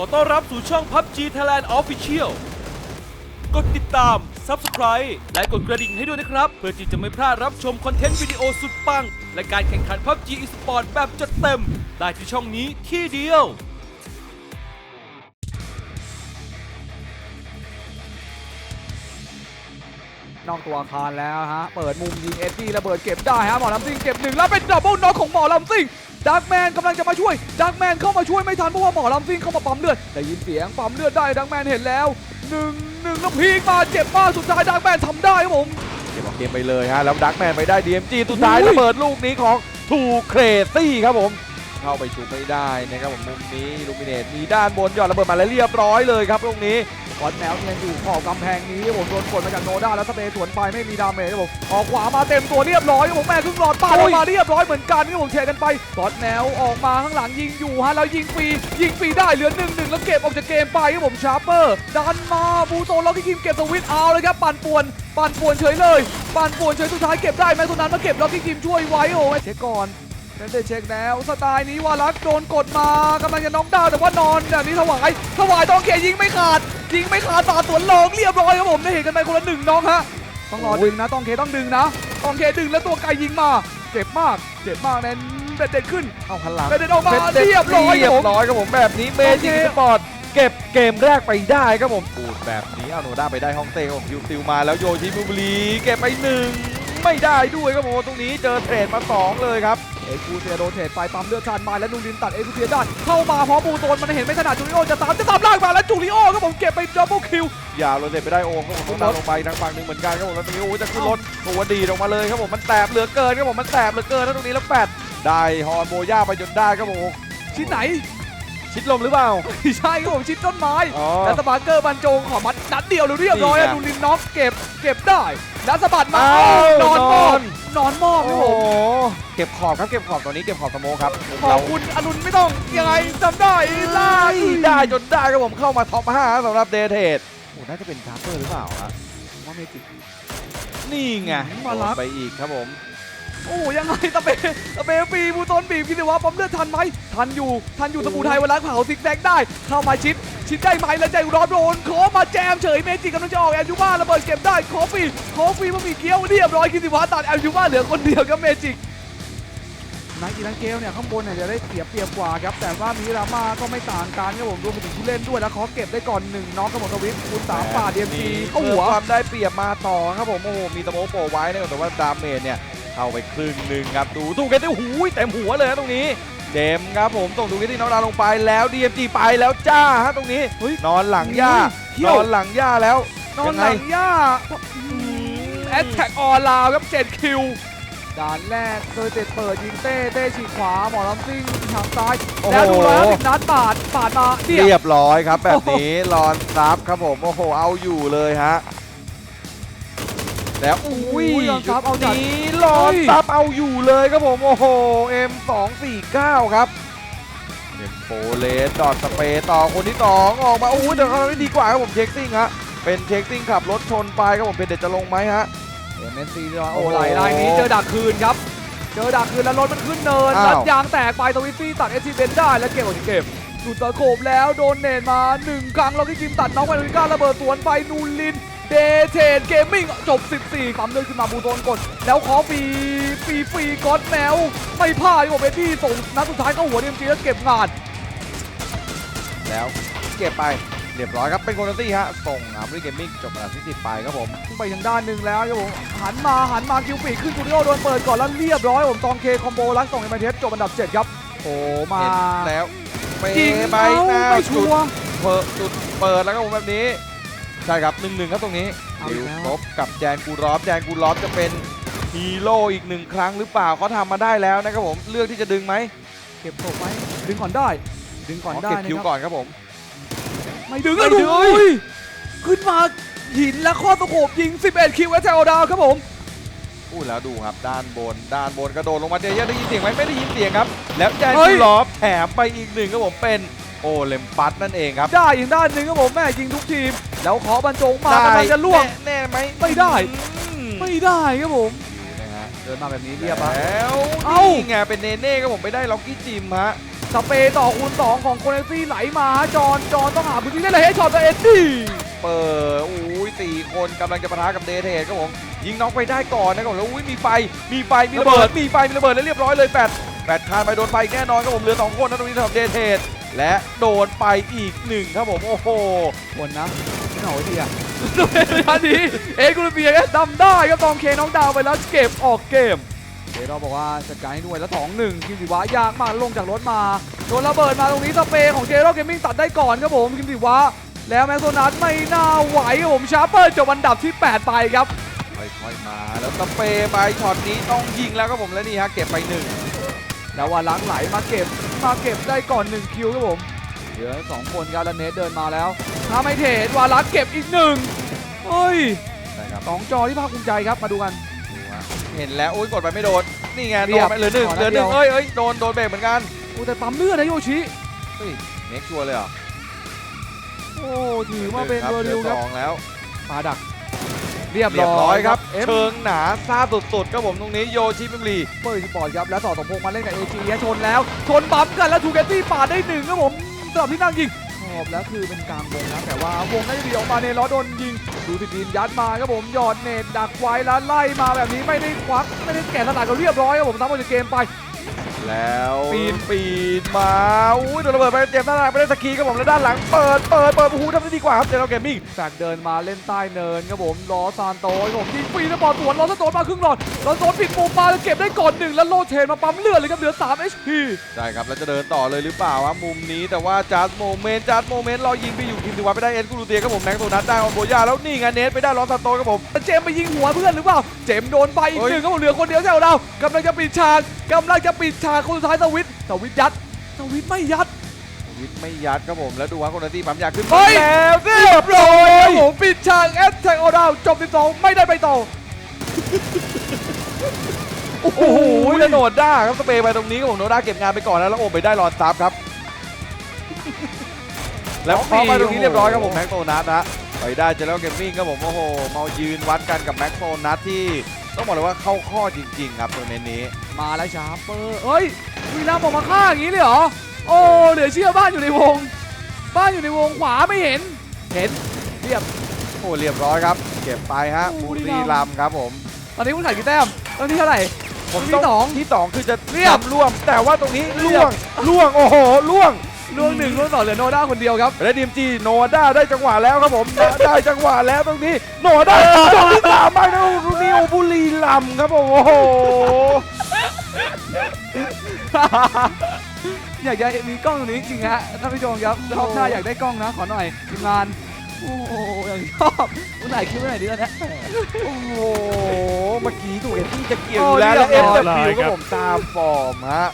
ขอต้อนรับสู่ช่อง PUBG Thailand Official กดติดตาม Subscribe และกดกระดิ่งให้ด้วยนะครับ เพื่อที่จะไม่พลาดรับชมคอนเทนต์วิดีโอสุดปัง และการแข่งขัน PUBG Esport แบบจัดเต็ม ได้ที่ช่องนี้ที่เดียวนอกตัวอาคารแล้วฮะ เปิดมุมยิงเอ็ดดี้ระเบิดเก็บได้ฮะ หมอลำซิงเก็บหนึ่งแล้วเป็นดับเบิลน็อกของหมอลำซิง ดักแมนกำลังจะมาช่วยดักแมนเข้ามาช่วยไม่ทันเพราะว่าหมอลำซิ่งเข้ามาปั๊มเลือดได้ยินเสียงปั๊มเลือดได้ดักแมนเห็นแล้วหนึ่งหนึ่งแล้วพีกมาเจ็บมากสุดท้ายดักแมนทำได้ครับผมเก็บออกเกมไปเลยฮะแล้วดักแมนไปได้ DMG สุดท้ายอุ้ยระเบิดลูกนี้ของทูเครซี่ครับผมเข้าไปชุบไม่ได้นะครับผมมุมนี้ลูมิเนตมีด้านบนหยอดระเบิดมาแล้วเรียบร้อยเลยครับลูกนี้ กอดแมวเนียนอยู่ขอบกำแพงนี้ครับผมโดนกดมาจากโนด้าแล้วสเปซสวนไปไม่มีดาเมจครับผมออกขวามาเต็มตัวเรียบร้อยครับผมแม่ครึ่งหลอดปาดออกมาเรียบร้อยเหมือนกันครับผมแชร์กันไปกอดแมวออกมาข้างหลังยิงอยู่ฮะแล้วยิงฟรียิงฟรีได้เหลือหนึ่งหนึ่งแล้วเก็บออกจากเกมไปครับผมชาร์เปอร์ดันมาบูโตนล็อกที่คิมเก็บสวิตช์เอาเลยครับปั่นป่วนปั่นป่วนเฉยเลยปั่นป่วนเฉยสุดท้ายเก็บได้แม้ตัวนั้นมาเก็บล็อกที่คิมช่วยไว้โอ้ยเช็คก่อน เล่นได้เช็คแล้ว สไตล์นี้วารักโดนกดมากำลังจะน็อกดาวน์แต่ว่านอนแบบนี้ถวายถวายต้องเคยิงไม่ขาด ยิงไม่ขาดตาสวนลองเรียบร้อยครับผมได้เห็นกันไปคนละหนึ่งน้องฮะต้องรอดึงนะต้องเคต้องดึงนะต้องเคดึงแล้วตัวไกลยิงมาเจ็บมากเจ็บมากแน่นเบ็ดเด็ดขึ้นเอาหันหลังเบ็ดเด็ดออกมาเด็ดเรียบร้อยคเรีรับยผบมร้อยครับผมแบบนี้เมจิกโอเคสปอร์ตเก็บเกมแรกไปได้ครับผมปูดแบบนี้เอาโนด้าไปได้ฮ่องเต้ครับผมยูติวมาแล้วโยชิบุบุรีเก็บไปหนึ่งไม่ได้ด้วยครับผมตรงนี้เจอเทรดมาสองเลยครับ เอ็กซ์คูเซียโดนเทรดไปปั๊มเลือดชานมาแล้วนูรินตัดเอ็กซ์คูเซียได้เข้ามาพร้อมบูโตนมันเห็นไม่ถนัดจูริโอจะตามจะตามล่างมาแล้วจูริโอครับผมเก็บไปดับเบิลคิวยาวเราเสร็จไปได้โอ้ครับผมต้องดันลงไปทางฝั่งหนึ่งเหมือนกันครับผมแล้วตรงนี้โอ้จะขึ้นรถตัวดีดออกมาเลยครับผมมันแสบเหลือเกินครับผมมันแสบเหลือเกินแล้วตรงนี้แล้วแปดได้ฮอนโมย่าไปจนได้ครับผมชิ้นไหนชิดลมหรือเปล่าไม่ใช่ครับผมชิ้นต้นไม้อ๋อแล้วสปาร์เกอร์บรรจงขอมัดนัดเดียวเลยเรียบร้อยนี่อะไงนูรินน็อกเก็บเก็บได้แล้วสะบัดมาอ้าวนอนมอบนอ นนอนมอบครับโอ้ผโหมเก็บขอบครับเก็บขอบตัวนี้เก็บขอบสโมคครับขอบคุณอรุณไม่ต้องยังไงจำได้ไล่ได้จนได้ครับผมเข้ามาท็อป5สำหรับเดทเทดโอ้น่าจะเป็นชาร์เปอร์หรือเปล่าฮะว่าเมจิกนี่ไงมารับโดนไปอีกครับผมโอ้ยังไงตะเปตะเปปีบูต้นบีบคิดว่าปั๊มเลือดทันไหมทันอยู่ทันอยู่สมุไทยเวลาเผาซิกแซกได้ เข้ามาชิด ชิดได้ไหมแล้วใจร้อนโดนขอมาแจมเฉยเมจิกกำลังจะออกแอมยูมาระเบิดเก็บได้ขอฟรีขอฟรีมันมีเกี้ยวเรียบร้อยคิดว่าตัดแอมยูมาเหลือคนเดียวกับเมจิกนักกีฬาเกลเนี่ยข้างบนเนี่ยจะได้เปรียบเปรียบกว่าครับแต่ว่ามีรามาก็ไม่ต่างกันครับผมรวมไปถึงผู้เล่นด้วยแล้วขอเก็บได้ก่อนหนึ่งน้องกระบอกทวิทคูณสามป่าเดียมซีเข้าเพิ่หัมวความได้เปรียบมาต่อครับผมโอ้โหมีตะโมโปะไว้นะครับแต่ว่าดาเมจเนี่ยเข้าไปครึ่งหนึ่งครับดูถูกกันได้หูยเต็มหัวเลยนะตรงนี้ เจมส์ครับผมส่งดูกันที่น้องดาวลงไปแล้ว DMG ไปแล้วจ้าฮะตรงนี้เฮ้ยนอนหลังหญ้าเที่นยวอนหลังหญ้าแล้วนอนยังหไงลังย่าแอตแทกออลาวครับ7คิวด่านแรกเคยเตะเปิดยิงเต้เต้ฉีกขวาหมอลำซิ่งทางซ้ายโอ้โหแล้วดูร้อยสิบนัดปาดปาดมาเดียเรีบยบร้อยครับแบบนี้รอนซับครับผมโอ้โหเอาอยู่เลยฮะ แล้วอุ้ยอุ้ยรอนซับเอาจัด นี้รอนซับเอาอยู่เลยครับผม โอ้โห M249 ครับเอ็มโฟเลสดอทสเปรย์ต่อคนที่สองออกมาอู้แต่เขาไม่ดีกว่าครับผมเช็คซิ่งฮะเป็นเช็คซิ่งขับรถชนไปครับผมเป็นเด็ดจะลงไหมฮะ เอ็มเอสซีโอ้โอ้โหไหลลายนี้เจอดักคืนครับ เจอดักคืนแล้วรถมันขึ้นเนินอ้าว รัดยางแตกไปทวิตซี่ตัดเอสซีเบนได้แล้วเก็บออกจากเกมสุดตะโขบแล้วโดนเนตมาหนึ่งครั้งแล้วที่กิมตัดน้องไปโนริก้าระเบิดสวนไปนูนลิน เดเทนเกมมิ่งจบ 14ปั๊มเลือดขึ้นมาบูโตนกด แล้วขอฟรีฟรีฟรีก๊อตแมวไม่พลาดที่ผมเบดี้ส่งนัดสุดท้ายเข้าหัวดีมจีแล้วเก็บงาน แล้วเก็บไปเรียบร้อยครับ เป็นโคโนตี้ฮะ ส่งอาร์มรีเกมมิ่งจบอันดับที่10ไปครับผมขึ้นไปทางด้านหนึ่งแล้วครับผมหันมาหันมาคิวปีกขึ้นจูดิโอโดนเปิดก่อนแล้วเรียบร้อยผมตองเคคอมโบลักส่งเอ็มเทสจบอันดับ7ครับโอ้มาเห็นแล้วเปจริงไปเอ้าหน้าไม่จุชัดวร์เปิดจุดเปิดแล้วครับผมแบบนี้ ใช่ครับหนึ่งหนึ่งครับตรงนี้เอาอีดิกวแล้ว ลบกับแจนกูรอฟแจนกูรอฟจะเป็นฮีโร่อีกหนึ่งครั้งหรือเปล่าเขาทำมาได้แล้วนะครับผมเลือกที่จะดึงไหมเก็บศพไหมดึงก่อนได้ ดึงก่อนได้เก็บนะคิวครับก่อนครับผม ไม่ดึงไม่อะดึดูงอุ้ย ขึ้นมาหินและข้อตะโขบยิง 11 คิวแอตแทกดาวครับผมพูดแล้วดูครับด้านบนด้านบนกระโดดลงมาเจเยได้ยินเสียงไหมไม่ได้ยินเสียงครับ แล้วแจนเฮ้กูยรอฟแถมไปอีกหนึ่งครับผมเป็นโอเลมปัสนั่นเองครับ ได้อีกด้านหนึ่งครับผมแม่ยิงทุกทีม แล้วขอบรรจงมากำลังจะล่วง แน่ๆไหมไม่ได้ อืมไม่ได้ครับผมนะฮะเดินมาแบบนี้เรียบร้อยแล้วเอ้านี่ไงเป็นเนเน่ครับผมไปได้ล็อกกี้จิมฮะ สเปรย์ต่อคูณสองของโคเนซี่ไหลมาฮะจอนจอนต้องหาพื้นที่ได้เลยให้ช็อตตัวเอ็ดดี้เปิดอุ้ยสี่คนกำลังจะปะทะกับเดทเทสครับผม ยิงน็อกไปได้ก่อนนะครับผมแล้วอุ้ยมีไฟ มีไฟ มีระเบิด มีไฟ มีระเบิดแล้วเรียบร้อยเลยแปดแปดคานไปโดนไฟแน่นอนครับผมเหลือสองคนนะตรงนี้สำหรับเดทเทสและโดนไปอีกหนึ่งครับผม โอ้โห คนนะไม่ เหงาทีอะทันทีเอ็กซ์กูรูเบียดำได้ครับตองเคน้องดาวไปแล้วเก็บออกเกมเดเราบอกว่าจัดการให้ด้วยแล้วสองหนึ่งคิมสิวะยากมากลงจากรถมาโดนระเบิดมาตรงนี้สเปรย์ของเจโร่เกมมิ่งตัดได้ก่อนครับผมคิมสิวะแล้วแมสโซนัสไม่น่าไหวครับผมชาร์เปอร์จบอันดับที่ 8 ไปครับค่อยๆมาแล้วสเปรย์ไปช็อตนี้ต้องยิงแล้วครับผมและนี่ฮะเก็บไปหนึ่งแล้วว่าล้างไหลมาเก็บมาเก็บได้ก่อน1คิวครับผม เหลือ2คนครับแล้วเนทเดินมาแล้วถ้าไม่เทรดวาลักเก็บอีกหนึ่งเฮ้ยใช่ครับสองจอที่ภาคภูมิใจครับมาดูกันดูฮะเห็นแล้วอุ้ยกดไปไม่โดน นี่ไงเรีโดยบนไปเหลือหนึ่งขอเหนัลืดอหนึ่งเดียวเอ้ยเอ้ยโดนโดนเบรกเหมือนกันโอ้แต่ปั๊มเลือดนะโยชิเฮ้ยเน็กชัวร์เลยเหรอโอ้ถือว่าเป็นหเบอร์ลืริอวครับสองแล้วปาดัก เรียบเรียบร้อยครับเอ็มเชิงหนาซาสุดๆครับผมตรงนี้โยชิพิมลีเปิดสปอร์ตครับแล้วต่อสมพงษ์มาเล่นกับเอจีชนแล้ว ชนปั๊มกันแล้วทูเกตตี้ปาดได้หนึ่งครับผม สำหรับที่นั่งยิงขอบแล้วคือเป็นกลางวงนะแต่ว่าวงได้ดีออกมาเนล้อโดนยิง ดูสิทีมยัดมาครับผมหยอดเนตดักไว้แล้วไล่มาแบบนี้ไม่ได้ควักไม่ได้แกะสลักก็เรียบร้อยครับผมทำออกจะเกมไป แล้วปีปีนนปีนมาอุ้ยโดนระเบิดไปเจ็บด้านหลังไปได้สกีครับผมแล้วด้านหลังเปิดเปิดเปิดโอ้โหทำได้ดีกว่าครับเจนเราเกมมิ่งแฟกเดินมาเล่นใต้เนินครับผมล้อซานโตครับผมยิงฟรีแล้วบอลสวนล้อซานโตมาครึ่งหลอดล้อซานโตปิดมุมมาแล้วเก็บได้ก่อนหนึ่งแล้วโลเชนมาปั๊มเลือดเลยครับเหลือ3 HP ใช่ครับแล้วจะเดินต่อเลยหรือเปล่าครับมุมนี้แต่ว่าจัดโมเมนต์จัดโมเมนต์รอยิงไปอยู่ทีมดีว่าไปได้เอ็นกูรูเตียครับผมแม็กโซนัทได้ออนโบยาแล้วนี่ไงเนสไปได้ลอสซานโตครับผมเจมส์ไปยิงหัวเพื่อนหรือเปล่าเจมส์โดนไปอีกเฮ้ยหนึ่งครับผมเหลือคนเดียวแถวเรากำลังจะปิดฉากกำลังจะปิดฉากคนสุดท้ายสวิตสวิตยัดสวิตไม่ยัดวิทย์ไม่ยัดครับผมแล้วดูว่าคนที่ปั๊มอยากขึ้นเฮ้ยแล้วเรีเรียยบบร้ร้ออยยผมปิดฉากแอตแทกออดาวจบ 12 ไม่ได้ไปต่อ โอ้โหแล้วโนด้าครับสเปรย์ไปตรงนี้ครับผมโนด้าเก็บงานไปก่อนแล้วแล้วโอมไปได้รอนซับครับ แล้วพอมาตรงนี้เรียบร้อยครับผมแม็กโซนัทนะไปได้เจแล้วเกมมิ่งครับผมโอ้โหมายืนวัดกันกับแม็กโซนัทที่ ต้องบอกเลยว่าเข้าข้อจริง ๆ ครับตัวเน้นนี้ มาแล้วชาร์เปอร์เฮ้ยวีรามบอกมาฆ่าอย่างนี้เลยเหรอ โอ้เหลือเชื่อบ้านอยู่ในวง บ้านอยู่ในวงขวาไม่เห็น เห็นเรียบ โอ้เรียบร้อยครับ เก็บไปฮะโอ้บุบุรีรีรัรัมมย์ย์ครับผม ตอนนี้คุณถ่ายกี่แต้มตอนนี้เท่าไหร่ ผมที่ต้องสอง ที่สองคือจะเรียบทำร่วม แต่ว่าตรงนี้เรีล่ยวบงล่วงโอ้โหล่วง ล่วงหนึ่งล่วงสองเหลือโนด้าคนเดียวครับ และดีมจีโนด้าได้จังหวะแล้วครับผม ได้จังหวะแล้วตรงนี้โนด้าจบที่สามไปนะตรงนี้โอ้บุรีรัมย์ครับผมโอ้โหอยากจะมีกล้องตรงนี้จริงๆฮะท่านผู้ชมครับรอบหน้าอยากได้กล้องนะขอหน่อยทีมงานโอ้โหอย่างชอบคุณถ่ายคลิปไว้หน่อยดิตอนเนี้ยโอ้โหเมื่อกี้ถูกเอ็นที่จะเกี่ยวโอ้อยู่แล้วแล้วเรีเอ็ยนบร้อยจะฟิวครับผมตามฟอร์มฮะ